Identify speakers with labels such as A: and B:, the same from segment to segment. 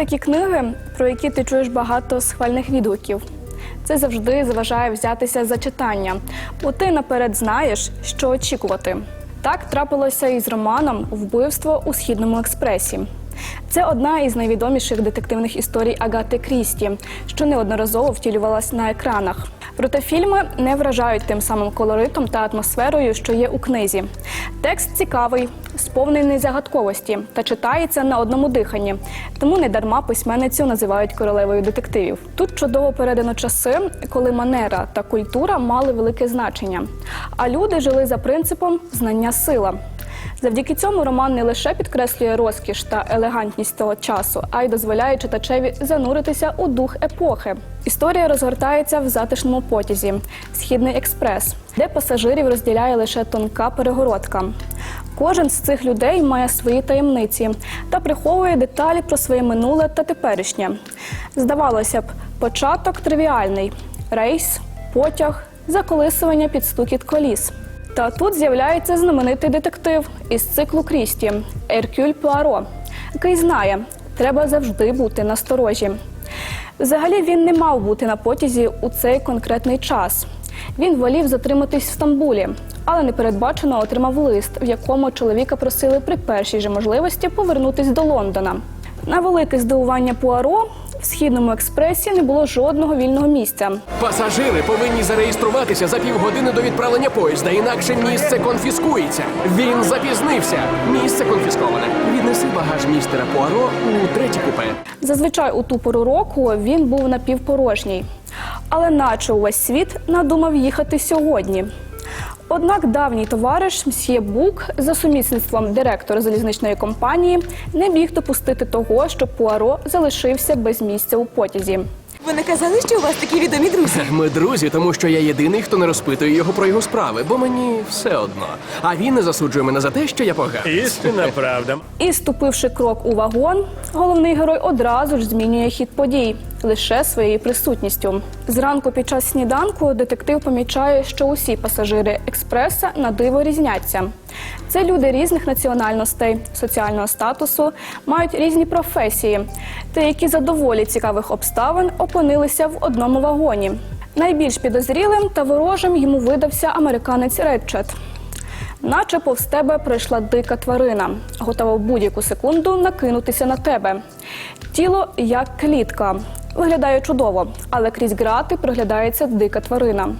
A: Такі книги, про які ти чуєш багато схвальних відгуків. Це завжди заважає взятися за читання, бо ти наперед знаєш, що очікувати. Так трапилося і з романом Вбивство у східному експресі. Це одна із найвідоміших детективних історій Агати Крісті, що неодноразово втілювалась на екранах. Проте фільми не вражають тим самим колоритом та атмосферою, що є у книзі. Текст цікавий, сповнений загадковості та читається на одному диханні. Тому не дарма письменницю називають королевою детективів. Тут чудово передано часи, коли манера та культура мали велике значення, а люди жили за принципом знання сила. Завдяки цьому роман не лише підкреслює розкіш та елегантність того часу, а й дозволяє читачеві зануритися у дух епохи. Історія розгортається в затишному потязі Східний експрес, де пасажирів розділяє лише тонка перегородка. Кожен з цих людей має свої таємниці та приховує деталі про своє минуле та теперішнє. Здавалося б, початок тривіальний: рейс, потяг, заколисування під стукіт коліс. Та тут з'являється знаменитий детектив із циклу Крісті Еркюль Пуаро, який знає, треба завжди бути насторожі. Взагалі він не мав бути на потязі у цей конкретний час. Він волів затриматись в Стамбулі, але непередбачено отримав лист, в якому чоловіка просили при першій же можливості повернутись до Лондона. На велике здивування Пуаро в східному експресі не було жодного вільного місця.
B: Пасажири повинні зареєструватися за півгодини до відправлення поїзда, інакше місце конфіскується. Він запізнився. Місце конфісковане. Віднеси багаж містера Пуаро у третє купе.
A: Зазвичай у ту пору року він був напівпорожній, але наче увесь світ надумав їхати сьогодні. Однак давній товариш мсьє Бук за сумісництвом директора залізничної компанії не міг допустити того, щоб Пуаро залишився без місця у потязі.
C: Ви не казали, що у вас такі відомі друзі?
B: Ми друзі, тому що я єдиний, хто не розпитує його про його справи, бо мені все одно. А він не засуджує мене за те, що я поганий.
D: Істинна правда.
A: І ступивши крок у вагон, головний герой одразу ж змінює хід подій лише своєю присутністю. Зранку під час сніданку детектив помічає, що усі пасажири експреса на диво різняться. Це люди різних національностей, соціального статусу, мають різні професії, та які за доволі цікавих обставин опинилися в одному вагоні. Найбільш підозрілим та ворожим йому видався американець Редчет. Наче повз тебе прийшла дика тварина, готова в будь-яку секунду накинутися на тебе. Тіло як клітка. Виглядає чудово, але крізь грати проглядається дика тварина.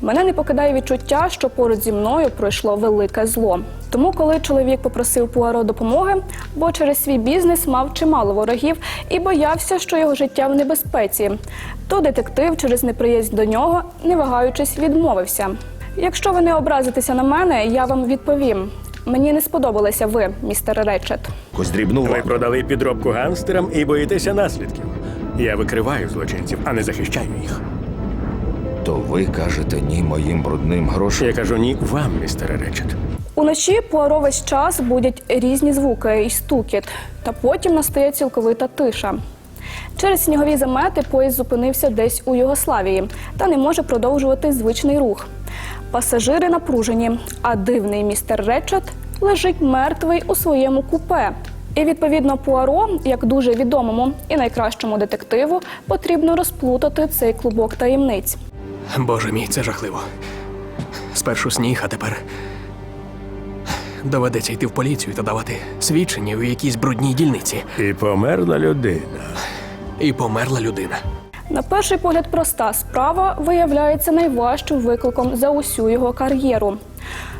A: Мене не покидає відчуття, що поруч зі мною пройшло велике зло. Тому, коли чоловік попросив Пуаро допомоги, бо через свій бізнес мав чимало ворогів і боявся, що його життя в небезпеці, то детектив через неприязнь до нього, не вагаючись, відмовився. Якщо ви не образитеся на мене, я вам відповім. Мені не сподобалися ви, містер Речет.
E: Якось дрібну
D: Ви продали підробку гангстерам і боїтеся наслідків. Я викриваю злочинців, а не захищаю їх.
E: То ви кажете ні моїм брудним грошам.
D: Я кажу ні вам, містере Речет.
A: Уночі Пуаро весь час будять різні звуки і стукіт, та потім настає цілковита тиша. Через снігові замети поїзд зупинився десь у Югославії та не може продовжувати звичний рух. Пасажири напружені, а дивний містер Речет лежить мертвий у своєму купе. І відповідно Пуаро, як дуже відомому і найкращому детективу, потрібно розплутати цей клубок таємниць.
B: Боже мій, це жахливо. Спершу сніг, а тепер доведеться йти в поліцію та давати свідчення у якійсь брудній дільниці.
D: І померла людина.
B: І померла людина.
A: На перший погляд, проста справа виявляється найважчим викликом за усю його кар'єру.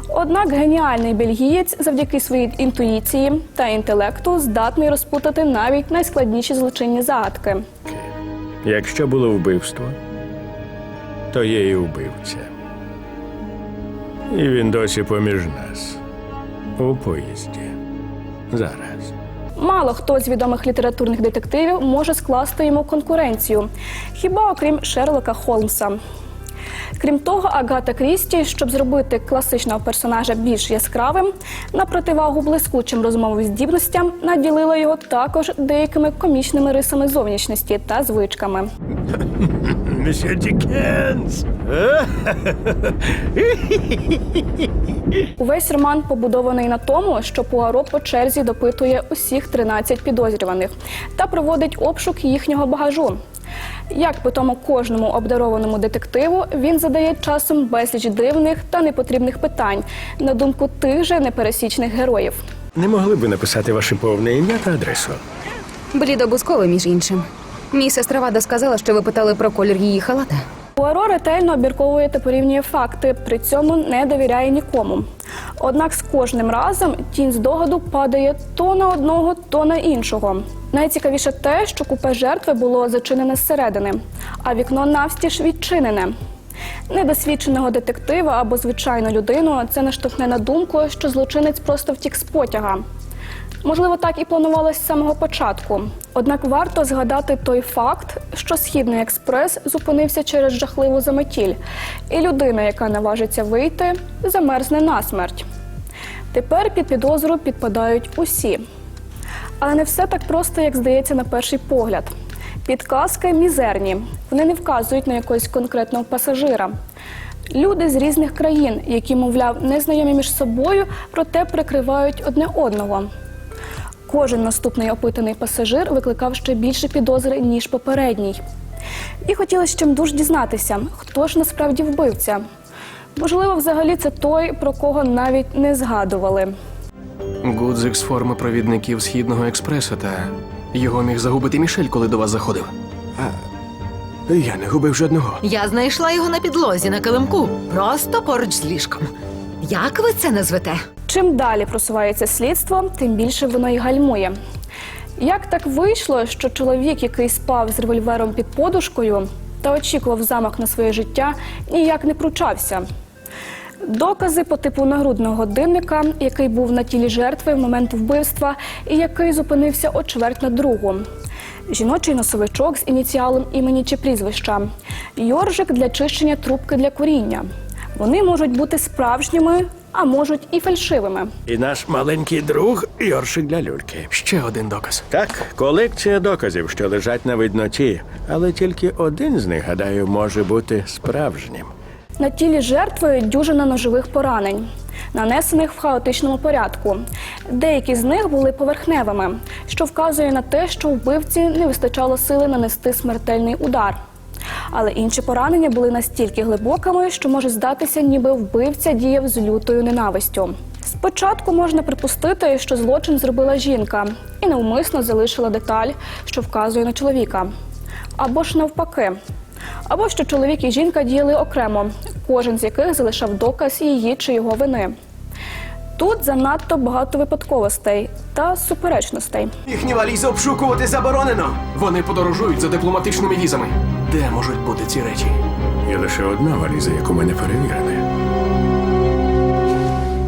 A: Однак геніальний бельгієць завдяки своїй інтуїції та інтелекту здатний розпутати навіть найскладніші злочинні загадки.
D: Якщо було вбивство, то є і вбивця. І він досі поміж нас. У поїзді. Зараз.
A: Мало хто з відомих літературних детективів може скласти йому конкуренцію, хіба окрім Шерлока Холмса. Крім того, Агата Крісті, щоб зробити класичного персонажа більш яскравим, на противагу блискучим розмовним здібностям, наділила його також деякими комічними рисами зовнішності та звичками.
D: месье Дікенс.
A: Увесь роман побудований на тому, що Пуаро по черзі допитує усіх 13 підозрюваних та проводить обшук їхнього багажу. Як по тому кожному обдарованому детективу він задає часом безліч дивних та непотрібних питань на думку тих же непересічних героїв.
D: Не могли б ви написати ваше повне ім'я та адресу?
F: Блідобускове, між іншим. Мій сестра сказала, що ви питали про колір її халата.
A: Пуаро ретельно обірковує та порівнює факти, при цьому не довіряє нікому. Однак з кожним разом тінь здогаду падає то на одного, то на іншого. Найцікавіше те, що купе жертви було зачинене зсередини, а вікно навстіж відчинене. Недосвідченого детектива або звичайну людину це наштовхне на думку, що злочинець просто втік з потяга. Можливо, так і планувалось з самого початку. Однак варто згадати той факт, що східний експрес зупинився через жахливу заметіль, і людина, яка наважиться вийти, замерзне насмерть. Тепер під підозру підпадають усі. Але не все так просто, як здається на перший погляд. Підказки мізерні. Вони не вказують на якогось конкретного пасажира. Люди з різних країн, які, мовляв, не знайомі між собою, проте прикривають одне одного. Кожен наступний опитаний пасажир викликав ще більше підозри, ніж попередній. І хотілося чимдуж дізнатися, хто ж насправді вбивця. Можливо, взагалі це той, про кого навіть не згадували.
B: Гудзик з форми провідників східного експресу та його міг загубити Мішель, коли до вас заходив.
D: Я не губив жодного.
G: Я знайшла його на підлозі на килимку, просто поруч з ліжком. Як ви це назвете?
A: Чим далі просувається слідство, тим більше воно й гальмує. Як так вийшло, що чоловік, який спав з револьвером під подушкою та очікував замах на своє життя, ніяк не пручався? Докази по типу нагрудного годинника, який був на тілі жертви в момент вбивства і який зупинився о чверть на другу. Жіночий носовичок з ініціалом імені чи прізвища, йоржик для чищення трубки для куріння. Вони можуть бути справжніми, а можуть і фальшивими.
D: І наш маленький друг Йоршик для люльки.
B: Ще один доказ.
D: Так, колекція доказів, що лежать на видноті, але тільки один з них, гадаю, може бути справжнім.
A: На тілі жертви дюжина ножових поранень, нанесених в хаотичному порядку. Деякі з них були поверхневими, що вказує на те, що вбивці не вистачало сили нанести смертельний удар. Але інші поранення були настільки глибокими, що може здатися, ніби вбивця діяв з лютою ненавистю. Спочатку можна припустити, що злочин зробила жінка і навмисно залишила деталь, що вказує на чоловіка. Або ж навпаки. Або що чоловік і жінка діяли окремо, кожен з яких залишав доказ її чи його вини. Тут занадто багато випадковостей та суперечностей.
B: Їхні валізи обшукувати заборонено. Вони подорожують за дипломатичними візами. Де можуть бути ці речі?
D: Є лише одна валіза, яку ми не перевірили.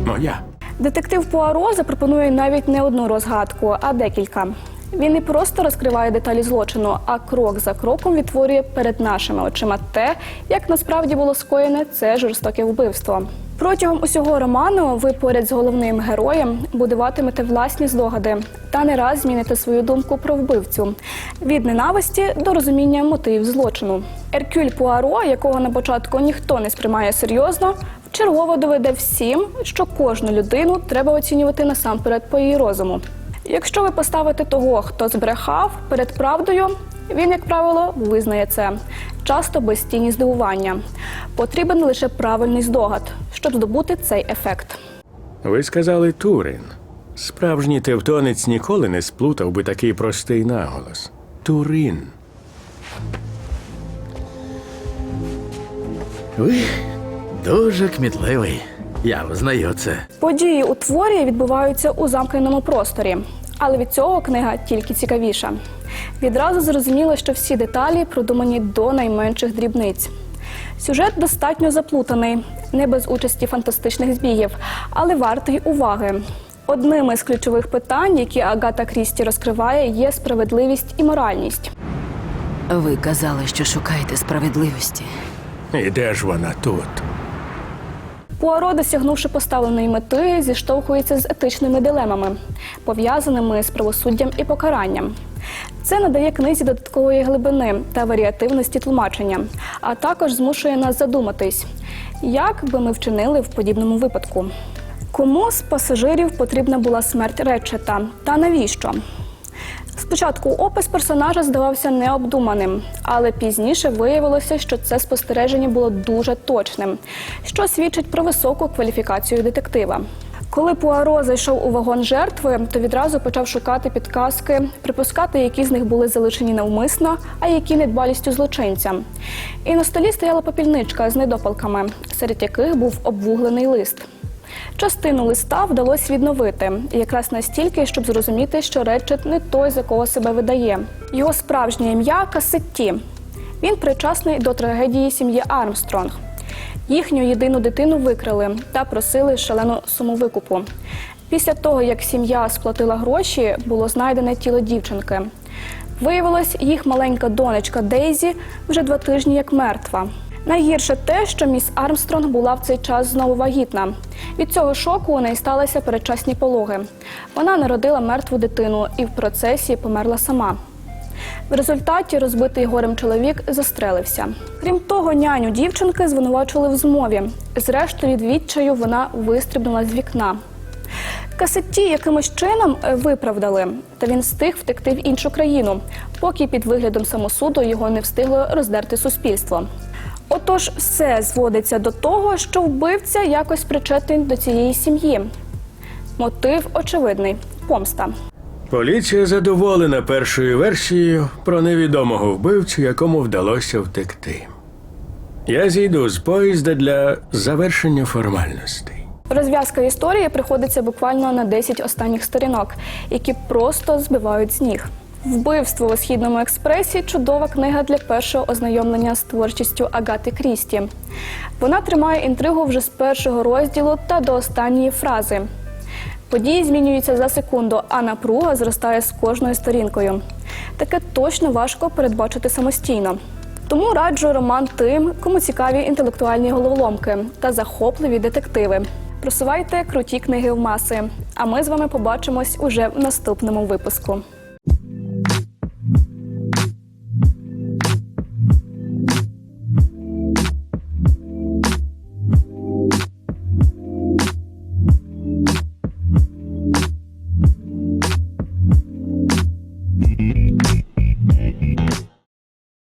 D: Моя.
A: Детектив Пуаро запропонує навіть не одну розгадку, а декілька. Він не просто розкриває деталі злочину, а крок за кроком відтворює перед нашими очима те, як насправді було скоєне це жорстоке вбивство. Протягом усього роману ви поряд з головним героєм будуватимете власні здогади та не раз зміните свою думку про вбивцю від ненависті до розуміння мотивів злочину. Еркюль Пуаро, якого на початку ніхто не сприймає серйозно, вчергово доведе всім, що кожну людину треба оцінювати насамперед по її розуму. Якщо ви поставите того, хто збрехав перед правдою, він, як правило, визнає це, часто без тіні здивування. Потрібен лише правильний здогад, щоб здобути цей ефект.
D: Ви сказали Турин. Справжній тевтонець ніколи не сплутав би такий простий наголос. Турин.
H: Ви дуже кмітливий. Я визнаю це.
A: Події у творі відбуваються у замкненому просторі, але від цього книга тільки цікавіша. Відразу зрозуміло, що всі деталі продумані до найменших дрібниць. Сюжет достатньо заплутаний, не без участі фантастичних збігів, але вартий уваги. Одним із ключових питань, які Агата Крісті розкриває, є справедливість і моральність.
G: Ви казали, що шукаєте справедливості.
D: І де ж вона тут?
A: Пуаро, досягнувши поставленої мети, зіштовхується з етичними дилемами, пов'язаними з правосуддям і покаранням. Це надає книзі додаткової глибини та варіативності тлумачення, а також змушує нас задуматись, як би ми вчинили в подібному випадку. Кому з пасажирів потрібна була смерть Речета та навіщо? Спочатку опис персонажа здавався необдуманим, але пізніше виявилося, що це спостереження було дуже точним, що свідчить про високу кваліфікацію детектива. Коли Пуаро зайшов у вагон жертви, то відразу почав шукати підказки, припускати, які з них були залишені навмисно, а які недбалістю злочинця. І на столі стояла попільничка з недопалками, серед яких був обвуглений лист. Частину листа вдалося відновити, якраз настільки, щоб зрозуміти, що Речет не той, за кого себе видає. Його справжнє ім'я Касетті. Він причасний до трагедії сім'ї Армстронг. Їхню єдину дитину викрили та просили шалену суму викупу. Після того, як сім'я сплатила гроші, було знайдене тіло дівчинки. Виявилось, їх маленька донечка Дейзі вже два тижні як мертва. Найгірше те, що міс Армстронг була в цей час знову вагітна. Від цього шоку у неї сталися передчасні пологи. Вона народила мертву дитину і в процесі померла сама. В результаті розбитий горем чоловік застрелився. Крім того, няню дівчинки звинувачували в змові. Зрештою, від відчаю вона вистрибнула з вікна. Касетті якимось чином е, виправдали, та він встиг втекти в іншу країну, поки під виглядом самосуду його не встигло роздерти суспільство. Отож, все зводиться до того, що вбивця якось причетний до цієї сім'ї. Мотив очевидний помста.
D: Поліція задоволена першою версією про невідомого вбивцю, якому вдалося втекти. Я зійду з поїзда для завершення формальностей.
A: Розв'язка історії приходиться буквально на 10 останніх сторінок, які просто збивають з ніг. Вбивство у східному експресі чудова книга для першого ознайомлення з творчістю Агати Крісті. Вона тримає інтригу вже з першого розділу та до останньої фрази. Події змінюються за секунду, а напруга зростає з кожною сторінкою. Таке точно важко передбачити самостійно. Тому раджу роман тим, кому цікаві інтелектуальні головоломки та захопливі детективи. Просувайте круті книги в маси. А ми з вами побачимось уже в наступному випуску.